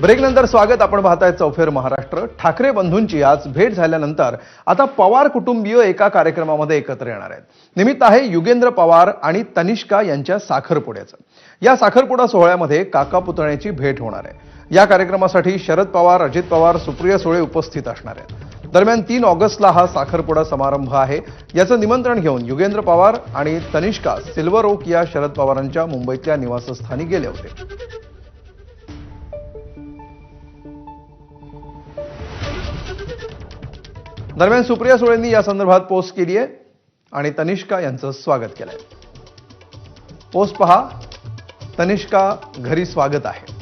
ब्रेकनंतर स्वागत आपण पाहताय चौफेर महाराष्ट्र. ठाकरे बंधूंची आज भेट झाल्यानंतर आता पवार कुटुंबीय एका कार्यक्रमामध्ये एकत्र येणार आहेत. निमित्त आहे युगेंद्र पवार आणि तनिष्का यांच्या साखरपुड्याचं. या साखरपुडा सोहळ्यामध्ये काका पुतण्याची भेट होणार आहे. या कार्यक्रमासाठी शरद पवार अजित पवार सुप्रिया सुळे उपस्थित असणार आहेत. दरम्यान तीन ऑगस्टला हा साखरपुडा समारंभ आहे. याचं निमंत्रण घेऊन युगेंद्र पवार आणि तनिष्का सिल्वर ओक या शरद पवारांच्या मुंबईतल्या निवासस्थानी गेले होते. दरम्यान सुप्रिया सुळेंनी या संदर्भात पोस्ट केली आहे आणि तनिष्का यांचं स्वागत केलंय. पोस्ट पहा. तनिष्का घरी स्वागत आहे.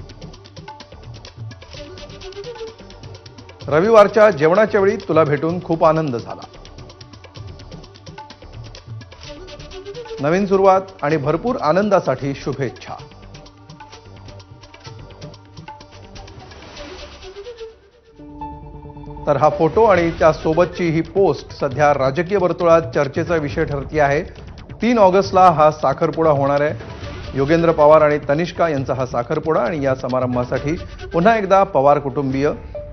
रविवारच्या जेवणाच्या वेळी तुला भेटून खूप आनंद झाला. नवीन सुरुवात आणि भरपूर आनंदासाठी शुभेच्छा. तर हा फोटो आणि त्यासोबतची ही पोस्ट सध्या राजकीय वर्तुळात चर्चेचा विषय ठरती आहे तीन ऑगस्टला हा साखरपुडा होणार आहे. योगेंद्र पवार आणि तनिष्का यांचा हा साखरपुडा आणि या समारंभासाठी पुन्हा एकदा पवार कुटुंबीय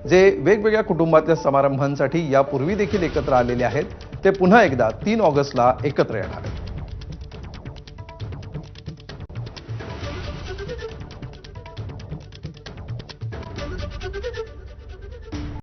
जे वेगवेगळ्या कुटुंबातल्या समारंभांसाठी यापूर्वी देखील एकत्र आलेले आहेत ते पुन्हा एकदा तीन ऑगस्टला एकत्र येणार आहेत.